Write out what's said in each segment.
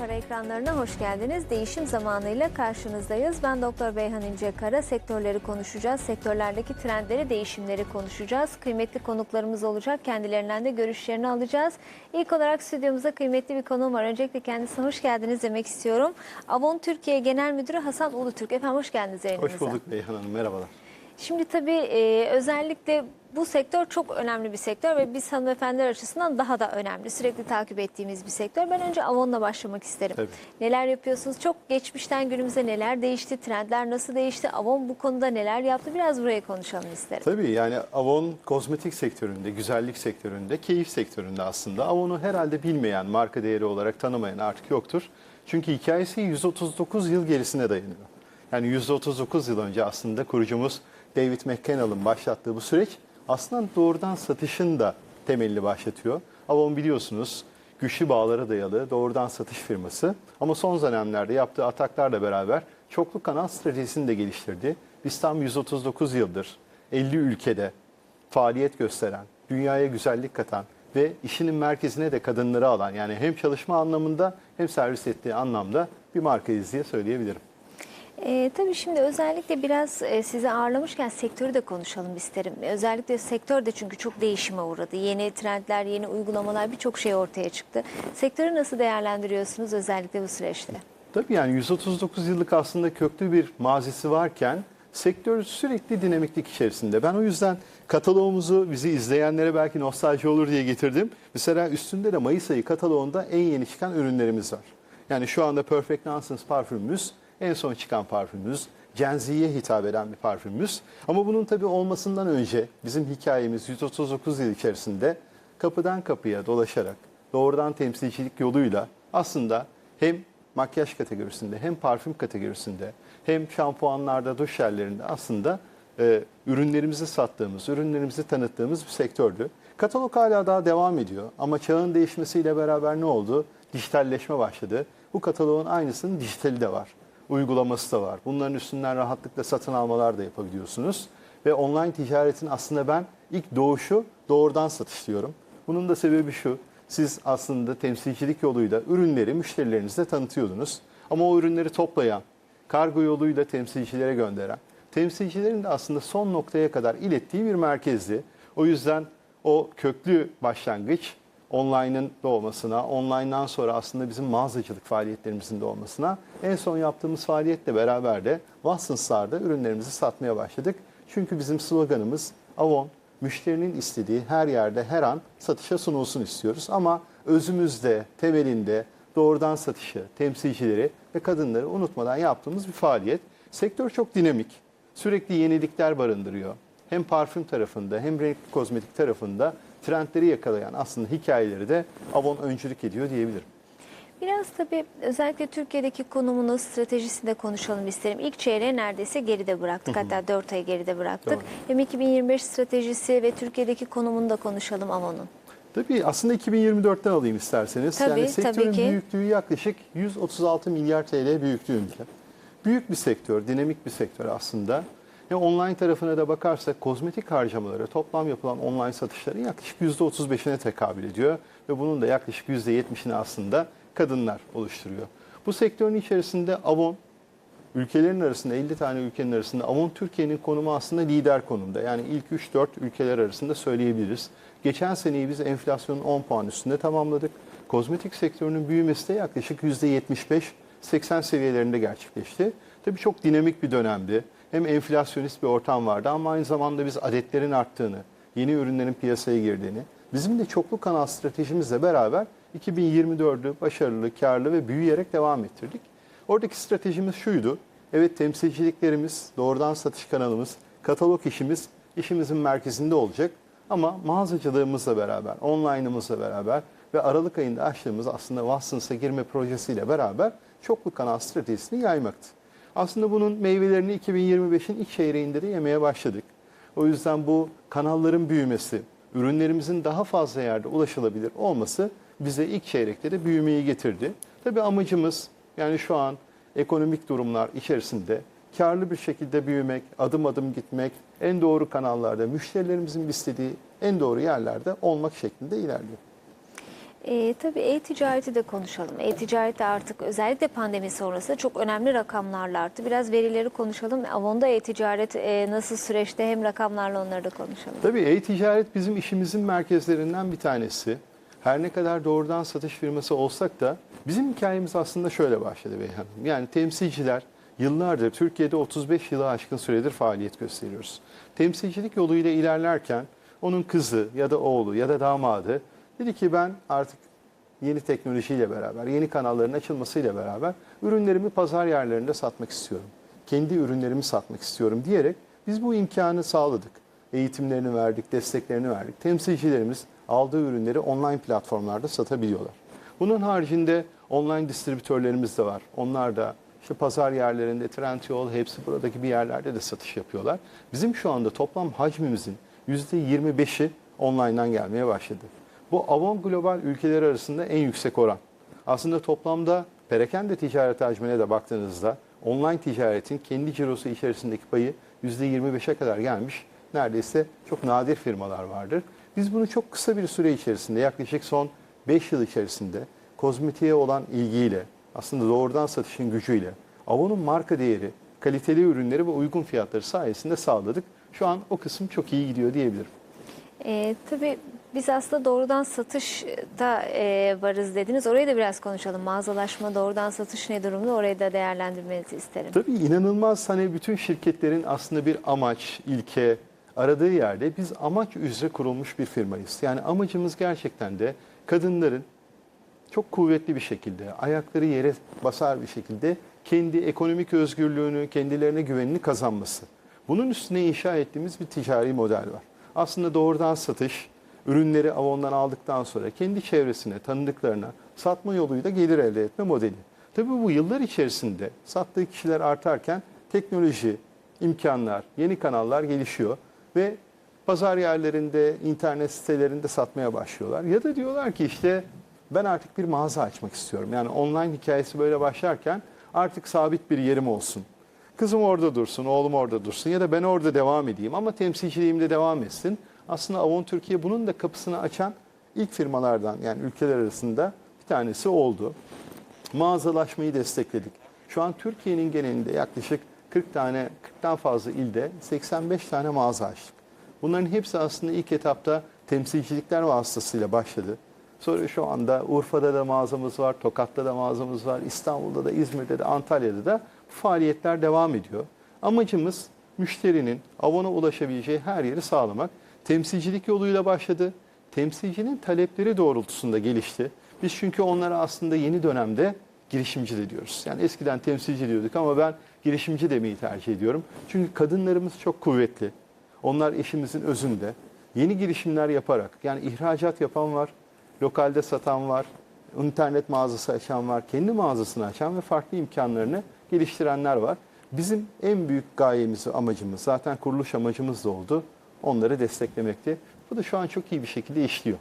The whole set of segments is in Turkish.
Para ekranlarına hoş geldiniz. Değişim zamanıyla karşınızdayız. Ben Doktor Beyhan İncekara. Sektörleri konuşacağız. Sektörlerdeki trendleri, değişimleri konuşacağız. Kıymetli konuklarımız olacak. Kendilerinden de görüşlerini alacağız. İlk olarak stüdyomuzda kıymetli bir konuğum var. Öncelikle kendisine hoş geldiniz demek istiyorum. Avon Türkiye Genel Müdürü Hasan Ulutürk. Efendim hoş geldiniz yayınımıza. Hoş bulduk Beyhan Hanım, merhabalar. Şimdi tabii e, özellikle bu sektör çok önemli bir sektör ve biz hanımefendiler açısından daha da önemli. Sürekli takip ettiğimiz bir sektör. Ben önce Avon'la başlamak isterim. Tabii. Neler yapıyorsunuz? Çok geçmişten günümüze neler değişti? Trendler nasıl değişti? Avon bu konuda neler yaptı? Biraz buraya konuşalım isterim. Tabii yani Avon kozmetik sektöründe, güzellik sektöründe, keyif sektöründe aslında Avon'u herhalde bilmeyen, marka değeri olarak tanımayan artık yoktur. Çünkü hikayesi 139 yıl gerisine dayanıyor. Yani 139 yıl önce aslında kurucumuz David McCannell'ın başlattığı bu süreç aslında doğrudan satışın da temelini başlatıyor. Avon biliyorsunuz güçlü bağlara dayalı doğrudan satış firması. Ama son dönemlerde yaptığı ataklarla beraber çoklu kanal stratejisini de geliştirdi. Biz tam 139 yıldır 50 ülkede faaliyet gösteren, dünyaya güzellik katan ve işinin merkezine de kadınları alan yani hem çalışma anlamında hem servis ettiği anlamda bir markayız diye söyleyebilirim. E, tabii şimdi özellikle biraz e, sizi ağırlamışken sektörü de konuşalım isterim. Özellikle sektör de çünkü çok değişime uğradı. Yeni trendler, yeni uygulamalar birçok şey ortaya çıktı. Sektörü nasıl değerlendiriyorsunuz özellikle bu süreçte? Tabii yani 139 yıllık aslında köklü bir mazisi varken sektör sürekli dinamiklik içerisinde. Ben o yüzden kataloğumuzu bizi izleyenlere belki nostalji olur diye getirdim. Mesela üstünde de Mayıs ayı kataloğunda en yeni çıkan ürünlerimiz var. Yani şu anda Perfect Nonsense parfümümüz en son çıkan parfümümüz. Gen Z'ye hitap eden bir parfümümüz. Ama bunun tabii olmasından önce bizim hikayemiz 139 yıl içerisinde kapıdan kapıya dolaşarak doğrudan temsilcilik yoluyla aslında hem makyaj kategorisinde hem parfüm kategorisinde hem şampuanlarda, duş jellerinde aslında e, ürünlerimizi sattığımız, ürünlerimizi tanıttığımız bir sektördü. Katalog hala daha devam ediyor ama çağın değişmesiyle beraber ne oldu? Dijitalleşme başladı. Bu kataloğun aynısının dijitali de var. Uygulaması da var. Bunların üstünden rahatlıkla satın almalar da yapabiliyorsunuz. Ve online ticaretin aslında ben ilk doğuşu doğrudan satış diyorum. Bunun da sebebi şu. Siz aslında temsilcilik yoluyla ürünleri müşterilerinize tanıtıyordunuz. Ama o ürünleri toplayan, kargo yoluyla temsilcilere gönderen, temsilcilerin de aslında son noktaya kadar ilettiği bir merkezdi. O yüzden o köklü başlangıç online'ın doğmasına, online'dan sonra aslında bizim mağazacılık faaliyetlerimizin de olmasına, en son yaptığımız faaliyetle beraber de Watsons'larda ürünlerimizi satmaya başladık. Çünkü bizim sloganımız Avon, müşterinin istediği her yerde her an satışa sunulsun istiyoruz. Ama özümüzde, temelinde doğrudan satışı, temsilcileri ve kadınları unutmadan yaptığımız bir faaliyet. Sektör çok dinamik, sürekli yenilikler barındırıyor. Hem parfüm tarafında hem renkli kozmetik tarafında trendleri yakalayan aslında hikayeleri de Avon öncülük ediyor diyebilirim. Biraz tabii özellikle Türkiye'deki konumunu, stratejisini de konuşalım isterim. İlk çeyreği neredeyse geride bıraktık. Hatta 4 ay geride bıraktık. Doğru. Hem 2025 stratejisi ve Türkiye'deki konumunu da konuşalım Avon'un. Tabii aslında 2024'ten alayım isterseniz. Tabii, yani sektörün tabii ki. büyüklüğü yaklaşık 136 milyar TL büyüklüğünde. Büyük bir sektör, dinamik bir sektör aslında. Ve online tarafına da bakarsak kozmetik harcamaları, toplam yapılan online satışların yaklaşık %35'ine tekabül ediyor. Ve bunun da yaklaşık %70'ini aslında kadınlar oluşturuyor. Bu sektörün içerisinde Avon, ülkelerin arasında 50 tane ülkenin arasında Avon Türkiye'nin konumu aslında lider konumda. Yani ilk 3-4 ülkeler arasında söyleyebiliriz. Geçen seneyi biz enflasyonun 10 puan üstünde tamamladık. Kozmetik sektörünün büyümesi de yaklaşık %75-80 seviyelerinde gerçekleşti. Tabii çok dinamik bir dönemdi. Hem enflasyonist bir ortam vardı ama aynı zamanda biz adetlerin arttığını, yeni ürünlerin piyasaya girdiğini, bizim de çoklu kanal stratejimizle beraber 2024'ü başarılı, karlı ve büyüyerek devam ettirdik. Oradaki stratejimiz şuydu. Evet temsilciliklerimiz, doğrudan satış kanalımız, katalog işimiz işimizin merkezinde olacak. Ama mağazacılığımızla beraber, online'ımızla beraber ve Aralık ayında açtığımız aslında Watsons'a girme projesiyle beraber çoklu kanal stratejisini yaymaktı. Aslında bunun meyvelerini 2025'in ilk çeyreğinde de yemeye başladık. O yüzden bu kanalların büyümesi, ürünlerimizin daha fazla yerde ulaşılabilir olması bize ilk çeyrekte de büyümeyi getirdi. Tabii amacımız yani şu an ekonomik durumlar içerisinde karlı bir şekilde büyümek, adım adım gitmek, en doğru kanallarda, müşterilerimizin istediği en doğru yerlerde olmak şeklinde ilerliyor. E, tabii e-ticareti de konuşalım. E-ticaret de artık özellikle pandemi sonrası çok önemli rakamlarla arttı. Biraz verileri konuşalım. Avon'da e-ticaret e, nasıl süreçte hem rakamlarla onları da konuşalım. Tabii e-ticaret bizim işimizin merkezlerinden bir tanesi. Her ne kadar doğrudan satış firması olsak da bizim hikayemiz aslında şöyle başladı Beyhan. Yani temsilciler yıllardır Türkiye'de 35 yılı aşkın süredir faaliyet gösteriyoruz. Temsilcilik yoluyla ilerlerken onun kızı ya da oğlu ya da damadı dedi ki ben artık yeni teknolojiyle beraber, yeni kanalların açılmasıyla beraber ürünlerimi pazar yerlerinde satmak istiyorum. Kendi ürünlerimi satmak istiyorum diyerek biz bu imkanı sağladık. Eğitimlerini verdik, desteklerini verdik. Temsilcilerimiz aldığı ürünleri online platformlarda satabiliyorlar. Bunun haricinde online distribütörlerimiz de var. Onlar da işte pazar yerlerinde, Trendyol, hepsi buradaki bir yerlerde de satış yapıyorlar. Bizim şu anda toplam hacmimizin %25'i online'dan gelmeye başladı. Bu Avon Global ülkeleri arasında en yüksek oran. Aslında toplamda perakende ticaret hacmine de baktığınızda online ticaretin kendi cirosu içerisindeki payı %25'e kadar gelmiş. Neredeyse çok nadir firmalar vardır. Biz bunu çok kısa bir süre içerisinde yaklaşık son 5 yıl içerisinde kozmetiğe olan ilgiyle aslında doğrudan satışın gücüyle Avon'un marka değeri, kaliteli ürünleri ve uygun fiyatları sayesinde sağladık. Şu an o kısım çok iyi gidiyor diyebilirim. E, tabii biz aslında doğrudan satışta e, varız dediniz. Orayı da biraz konuşalım. Mağazalaşma, doğrudan satış ne durumda? Orayı da değerlendirmenizi isterim. Tabii inanılmaz hani bütün şirketlerin aslında bir amaç, ilke aradığı yerde biz amaç üzere kurulmuş bir firmayız. Yani amacımız gerçekten de kadınların çok kuvvetli bir şekilde, ayakları yere basar bir şekilde kendi ekonomik özgürlüğünü, kendilerine güvenini kazanması. Bunun üstüne inşa ettiğimiz bir ticari model var. Aslında doğrudan satış, ürünleri Avon'dan aldıktan sonra kendi çevresine, tanıdıklarına satma yoluyla gelir elde etme modeli. Tabii bu yıllar içerisinde sattığı kişiler artarken teknoloji, imkanlar, yeni kanallar gelişiyor ve pazar yerlerinde, internet sitelerinde satmaya başlıyorlar. Ya da diyorlar ki işte ben artık bir mağaza açmak istiyorum. Yani online hikayesi böyle başlarken artık sabit bir yerim olsun. Kızım orada dursun, oğlum orada dursun ya da ben orada devam edeyim ama temsilciliğimde devam etsin. Aslında Avon Türkiye bunun da kapısını açan ilk firmalardan yani ülkeler arasında bir tanesi oldu. Mağazalaşmayı destekledik. Şu an Türkiye'nin genelinde yaklaşık 40 tane, 40'tan fazla ilde 85 tane mağaza açtık. Bunların hepsi aslında ilk etapta temsilcilikler vasıtasıyla başladı. Sonra şu anda Urfa'da da mağazamız var, Tokat'ta da mağazamız var, İstanbul'da da, İzmir'de de, Antalya'da da bu faaliyetler devam ediyor. Amacımız müşterinin Avon'a ulaşabileceği her yeri sağlamak. Temsilcilik yoluyla başladı. Temsilcinin talepleri doğrultusunda gelişti. Biz çünkü onlara aslında yeni dönemde girişimci de diyoruz. Yani eskiden temsilci diyorduk ama ben girişimci demeyi tercih ediyorum. Çünkü kadınlarımız çok kuvvetli. Onlar işimizin özünde. Yeni girişimler yaparak yani ihracat yapan var, lokalde satan var, internet mağazası açan var, kendi mağazasını açan ve farklı imkanlarını geliştirenler var. Bizim en büyük gayemiz, amacımız, zaten kuruluş amacımız da oldu. Onları desteklemekti. Bu da şu an çok iyi bir şekilde işliyor.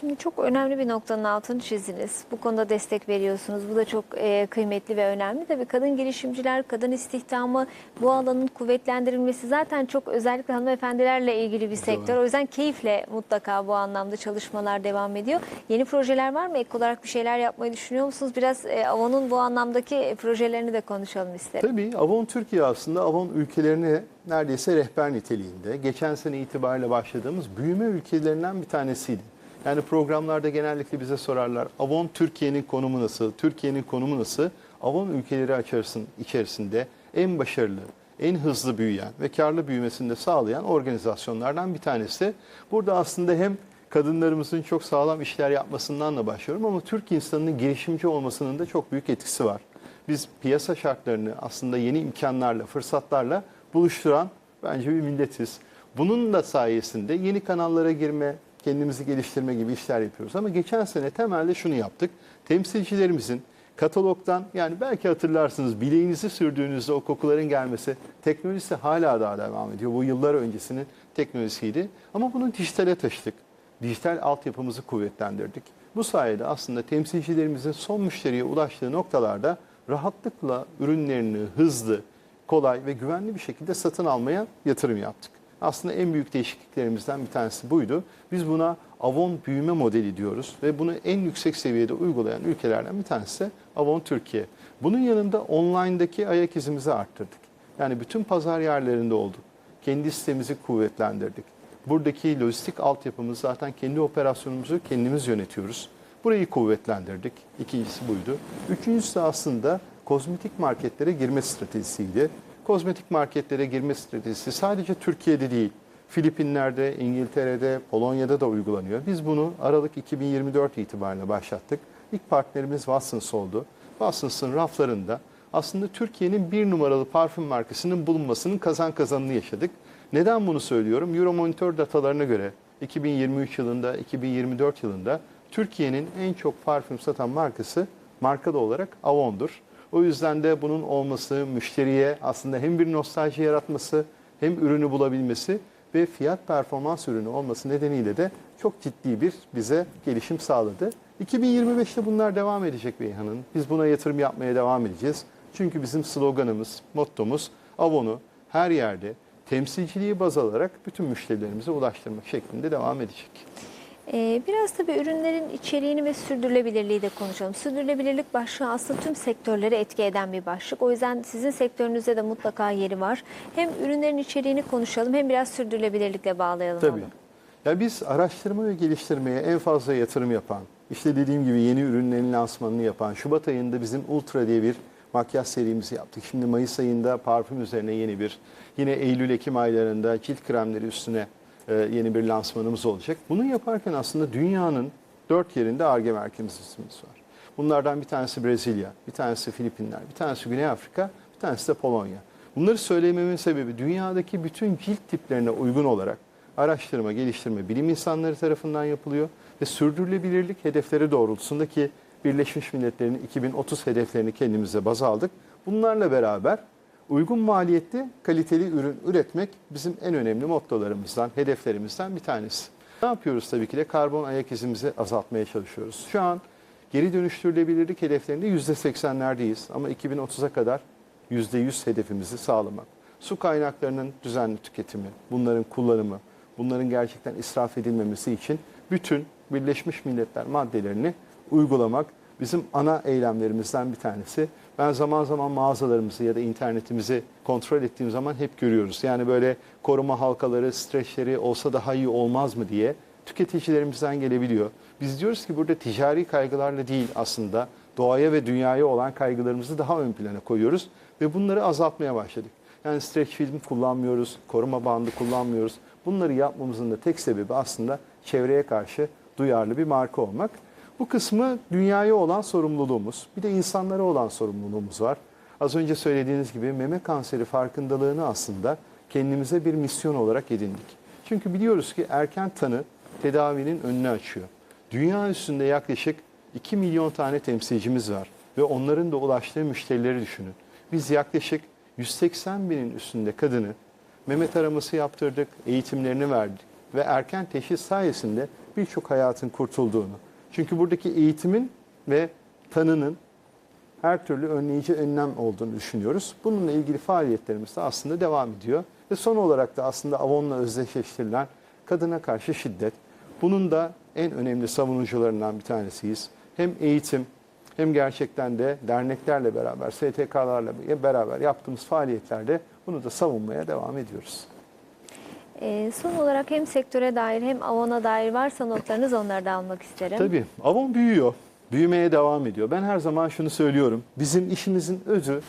Şimdi çok önemli bir noktanın altını çizdiniz. Bu konuda destek veriyorsunuz. Bu da çok e, kıymetli ve önemli. Tabii kadın girişimciler, kadın istihdamı, bu alanın kuvvetlendirilmesi zaten çok özellikle hanımefendilerle ilgili bir sektör. O yüzden keyifle mutlaka bu anlamda çalışmalar devam ediyor. Yeni projeler var mı? Ek olarak bir şeyler yapmayı düşünüyor musunuz? Biraz e, Avon'un bu anlamdaki projelerini de konuşalım isterim. Tabii Avon Türkiye aslında Avon ülkelerine neredeyse rehber niteliğinde. Geçen sene itibariyle başladığımız büyüme ülkelerinden bir tanesiydi. Yani programlarda genellikle bize sorarlar Avon Türkiye'nin konumu nasıl, Türkiye'nin konumu nasıl? Avon ülkeleri içerisinde en başarılı, en hızlı büyüyen ve karlı büyümesini de sağlayan organizasyonlardan bir tanesi. Burada aslında hem kadınlarımızın çok sağlam işler yapmasından da başlıyorum ama Türk insanının girişimci olmasının da çok büyük etkisi var. Biz piyasa şartlarını aslında yeni imkanlarla, fırsatlarla buluşturan bence bir milletiz. Bunun da sayesinde yeni kanallara girme, kendimizi geliştirme gibi işler yapıyoruz. Ama geçen sene temelde şunu yaptık. Temsilcilerimizin katalogdan yani belki hatırlarsınız bileğinizi sürdüğünüzde o kokuların gelmesi teknolojisi hala daha devam ediyor. Bu yıllar öncesinin teknolojisiydi. Ama bunu dijitale taşıdık. Dijital altyapımızı kuvvetlendirdik. Bu sayede aslında temsilcilerimizin son müşteriye ulaştığı noktalarda rahatlıkla ürünlerini hızlı, kolay ve güvenli bir şekilde satın almaya yatırım yaptık. Aslında en büyük değişikliklerimizden bir tanesi buydu. Biz buna Avon büyüme modeli diyoruz ve bunu en yüksek seviyede uygulayan ülkelerden bir tanesi Avon Türkiye. Bunun yanında online'daki ayak izimizi arttırdık. Yani bütün pazar yerlerinde olduk. Kendi sitemizi kuvvetlendirdik. Buradaki lojistik altyapımız zaten kendi operasyonumuzu kendimiz yönetiyoruz. Burayı kuvvetlendirdik. İkincisi buydu. Üçüncüsü aslında kozmetik marketlere girme stratejisiydi. Kozmetik marketlere girme stratejisi sadece Türkiye'de değil, Filipinler'de, İngiltere'de, Polonya'da da uygulanıyor. Biz bunu Aralık 2024 itibariyle başlattık. İlk partnerimiz Watsons oldu. Watsons'ın raflarında aslında Türkiye'nin bir numaralı parfüm markasının bulunmasının kazan kazanını yaşadık. Neden bunu söylüyorum? Euromonitor datalarına göre 2023 yılında, 2024 yılında Türkiye'nin en çok parfüm satan markası markada olarak Avon'dur. O yüzden de bunun olması müşteriye aslında hem bir nostalji yaratması hem ürünü bulabilmesi ve fiyat performans ürünü olması nedeniyle de çok ciddi bir bize gelişim sağladı. 2025'te bunlar devam edecek Beyhan'ın. Biz buna yatırım yapmaya devam edeceğiz. Çünkü bizim sloganımız, mottomuz Avon'u her yerde temsilciliği baz alarak bütün müşterilerimize ulaştırmak şeklinde devam edecek. Ee, biraz tabii ürünlerin içeriğini ve sürdürülebilirliği de konuşalım. Sürdürülebilirlik başlığı aslında tüm sektörlere etki eden bir başlık. O yüzden sizin sektörünüzde de mutlaka yeri var. Hem ürünlerin içeriğini konuşalım hem biraz sürdürülebilirlikle bağlayalım Tabii. onu. Ya biz araştırma ve geliştirmeye en fazla yatırım yapan, işte dediğim gibi yeni ürünlerin lansmanını yapan, Şubat ayında bizim Ultra diye bir makyaj serimizi yaptık. Şimdi Mayıs ayında parfüm üzerine yeni bir, yine Eylül-Ekim aylarında cilt kremleri üstüne e, yeni bir lansmanımız olacak. Bunu yaparken aslında dünyanın dört yerinde ARGE merkezimiz var. Bunlardan bir tanesi Brezilya, bir tanesi Filipinler, bir tanesi Güney Afrika, bir tanesi de Polonya. Bunları söylememin sebebi dünyadaki bütün cilt tiplerine uygun olarak araştırma, geliştirme bilim insanları tarafından yapılıyor ve sürdürülebilirlik hedefleri doğrultusunda ki Birleşmiş Milletler'in 2030 hedeflerini kendimize baz aldık. Bunlarla beraber uygun maliyetli kaliteli ürün üretmek bizim en önemli mottolarımızdan, hedeflerimizden bir tanesi. Ne yapıyoruz tabii ki de karbon ayak izimizi azaltmaya çalışıyoruz. Şu an geri dönüştürülebilirlik hedeflerinde %80'lerdeyiz ama 2030'a kadar %100 hedefimizi sağlamak. Su kaynaklarının düzenli tüketimi, bunların kullanımı, bunların gerçekten israf edilmemesi için bütün Birleşmiş Milletler maddelerini uygulamak bizim ana eylemlerimizden bir tanesi. Ben zaman zaman mağazalarımızı ya da internetimizi kontrol ettiğim zaman hep görüyoruz. Yani böyle koruma halkaları, streçleri olsa daha iyi olmaz mı diye tüketicilerimizden gelebiliyor. Biz diyoruz ki burada ticari kaygılarla değil aslında doğaya ve dünyaya olan kaygılarımızı daha ön plana koyuyoruz ve bunları azaltmaya başladık. Yani streç film kullanmıyoruz, koruma bandı kullanmıyoruz. Bunları yapmamızın da tek sebebi aslında çevreye karşı duyarlı bir marka olmak. Bu kısmı dünyaya olan sorumluluğumuz, bir de insanlara olan sorumluluğumuz var. Az önce söylediğiniz gibi meme kanseri farkındalığını aslında kendimize bir misyon olarak edindik. Çünkü biliyoruz ki erken tanı tedavinin önünü açıyor. Dünya üstünde yaklaşık 2 milyon tane temsilcimiz var ve onların da ulaştığı müşterileri düşünün. Biz yaklaşık 180 binin üstünde kadını meme taraması yaptırdık, eğitimlerini verdik ve erken teşhis sayesinde birçok hayatın kurtulduğunu. Çünkü buradaki eğitimin ve tanının her türlü önleyici önlem olduğunu düşünüyoruz. Bununla ilgili faaliyetlerimiz de aslında devam ediyor. Ve son olarak da aslında Avon'la özdeşleştirilen kadına karşı şiddet. Bunun da en önemli savunucularından bir tanesiyiz. Hem eğitim hem gerçekten de derneklerle beraber, STK'larla beraber yaptığımız faaliyetlerde bunu da savunmaya devam ediyoruz. Ee, son olarak hem sektöre dair hem Avon'a dair varsa notlarınız onları da almak isterim. Tabii. Avon büyüyor. Büyümeye devam ediyor. Ben her zaman şunu söylüyorum. Bizim işimizin özü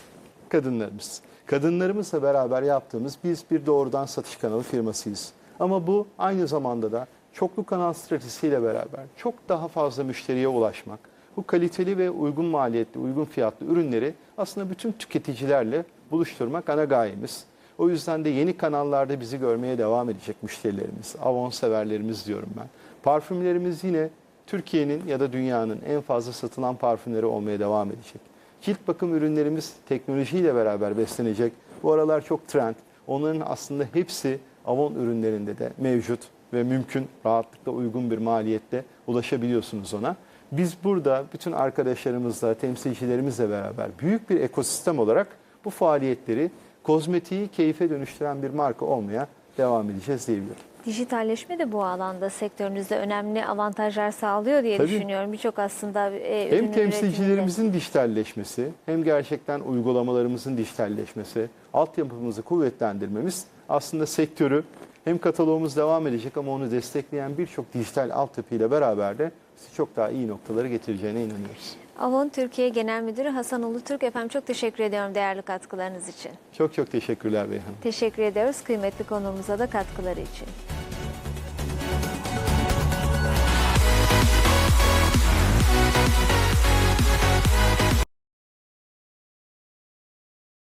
kadınlarımız. Kadınlarımızla beraber yaptığımız biz bir doğrudan satış kanalı firmasıyız. Ama bu aynı zamanda da çoklu kanal stratejisiyle beraber çok daha fazla müşteriye ulaşmak, bu kaliteli ve uygun maliyetli, uygun fiyatlı ürünleri aslında bütün tüketicilerle buluşturmak ana gayemiz. O yüzden de yeni kanallarda bizi görmeye devam edecek müşterilerimiz, Avon severlerimiz diyorum ben. Parfümlerimiz yine Türkiye'nin ya da dünyanın en fazla satılan parfümleri olmaya devam edecek. Cilt bakım ürünlerimiz teknolojiyle beraber beslenecek. Bu aralar çok trend. Onların aslında hepsi Avon ürünlerinde de mevcut ve mümkün rahatlıkla uygun bir maliyette ulaşabiliyorsunuz ona. Biz burada bütün arkadaşlarımızla, temsilcilerimizle beraber büyük bir ekosistem olarak bu faaliyetleri kozmetiği keyfe dönüştüren bir marka olmaya devam edeceğiz diyebilirim. Dijitalleşme de bu alanda sektörünüzde önemli avantajlar sağlıyor diye Tabii. düşünüyorum. Birçok aslında e, Hem temsilcilerimizin dijitalleşmesi hem gerçekten uygulamalarımızın dijitalleşmesi, altyapımızı kuvvetlendirmemiz aslında sektörü hem kataloğumuz devam edecek ama onu destekleyen birçok dijital altyapıyla beraber de çok daha iyi noktalara getireceğine inanıyoruz. Avon Türkiye Genel Müdürü Hasan Ulutürk efendim çok teşekkür ediyorum değerli katkılarınız için. Çok çok teşekkürler Beyhan. Teşekkür ediyoruz kıymetli konuğumuza da katkıları için.